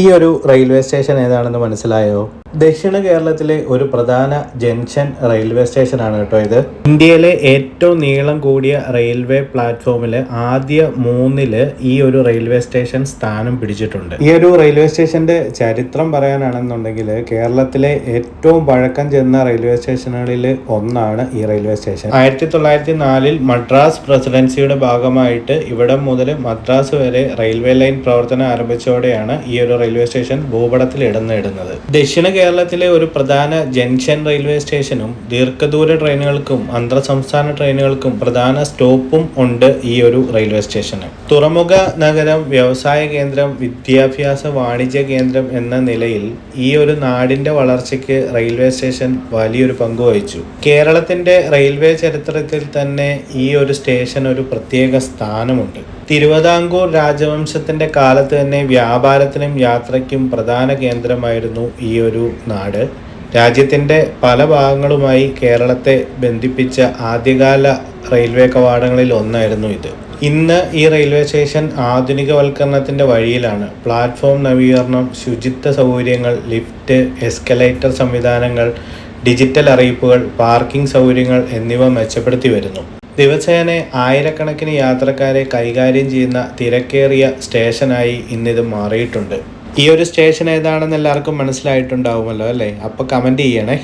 ഈ ഒരു railway station ഏതാണെന്ന് മനസ്സിലായോ? ദക്ഷിണ കേരളത്തിലെ ഒരു പ്രധാന ജംഗ്ഷൻ റെയിൽവേ സ്റ്റേഷൻ ആണ് കേട്ടോ ഇത്. ഇന്ത്യയിലെ ഏറ്റവും നീളം കൂടിയ റെയിൽവേ പ്ലാറ്റ്ഫോമിൽ ആദ്യ മൂന്നിൽ ഈ ഒരു റെയിൽവേ സ്റ്റേഷൻ സ്ഥാനം പിടിച്ചിട്ടുണ്ട്. ഈ ഒരു റെയിൽവേ സ്റ്റേഷന്റെ ചരിത്രം പറയാനാണെന്നുണ്ടെങ്കിൽ കേരളത്തിലെ ഏറ്റവും പഴക്കം ചെന്ന റെയിൽവേ സ്റ്റേഷനുകളിൽ ഒന്നാണ് ഈ റെയിൽവേ സ്റ്റേഷൻ. ആയിരത്തി തൊള്ളായിരത്തി നാലിൽ മദ്രാസ് പ്രസിഡൻസിയുടെ ഭാഗമായിട്ട് ഇവിടം മുതൽ മദ്രാസ് വരെ റെയിൽവേ ലൈൻ പ്രവർത്തനം ആരംഭിച്ചതോടെയാണ് ഈ ഒരു റെയിൽവേ സ്റ്റേഷൻ ഭൂപടത്തിൽ ഇടം നേടുന്നത്. ദക്ഷിണ കേരളത്തിലെ ഒരു പ്രധാന ജംഗ്ഷൻ റെയിൽവേ സ്റ്റേഷനും ദീർഘദൂര ട്രെയിനുകൾക്കും അന്തർ സംസ്ഥാന ട്രെയിനുകൾക്കും പ്രധാന സ്റ്റോപ്പും ഉണ്ട് ഈ ഒരു റെയിൽവേ സ്റ്റേഷന്. തുറമുഖ നഗരം വ്യവസായ കേന്ദ്രം വിദ്യാഭ്യാസ വാണിജ്യ കേന്ദ്രം എന്ന നിലയിൽ ഈ ഒരു നാടിന്റെ വളർച്ചയ്ക്ക് റെയിൽവേ സ്റ്റേഷൻ വലിയൊരു പങ്ക് വഹിച്ചു. കേരളത്തിന്റെ റെയിൽവേ ചരിത്രത്തിൽ തന്നെ ഈ ഒരു സ്റ്റേഷൻ ഒരു പ്രത്യേക സ്ഥാനമുണ്ട്. തിരുവിതാംകൂർ രാജവംശത്തിന്റെ കാലത്ത് തന്നെ വ്യാപാരത്തിനും യാത്രയ്ക്കും പ്രധാന കേന്ദ്രമായിരുന്നു ഈ ഒരു നാട്. രാജ്യത്തിന്റെ പല ഭാഗങ്ങളുമായി കേരളത്തെ ബന്ധിപ്പിച്ച ആദ്യകാല റെയിൽവേ കവാടങ്ങളിൽ ഒന്നായിരുന്നു ഇത്. ഇന്ന് ഈ റെയിൽവേ സ്റ്റേഷൻ ആധുനികവൽക്കരണത്തിന്റെ വഴിയിലാണ്. പ്ലാറ്റ്ഫോം നവീകരണം ശുചിത്വ സൗകര്യങ്ങൾ ലിഫ്റ്റ് എസ്കലേറ്റർ സംവിധാനങ്ങൾ ഡിജിറ്റൽ അറിയിപ്പുകൾ പാർക്കിംഗ് സൗകര്യങ്ങൾ എന്നിവ മെച്ചപ്പെടുത്തി വരുന്നു. ദിവസേന ആയിരക്കണക്കിന് യാത്രക്കാരെ കൈകാര്യം ചെയ്യുന്ന തിരക്കേറിയ സ്റ്റേഷനായി ഇന്നിത് മാറിയിട്ടുണ്ട്. ഈ ഒരു സ്റ്റേഷൻ ഏതാണെന്ന് എല്ലാവർക്കും മനസ്സിലായിട്ടുണ്ടാവുമല്ലോ അല്ലേ? അപ്പോൾ കമന്റ് ചെയ്യണേ.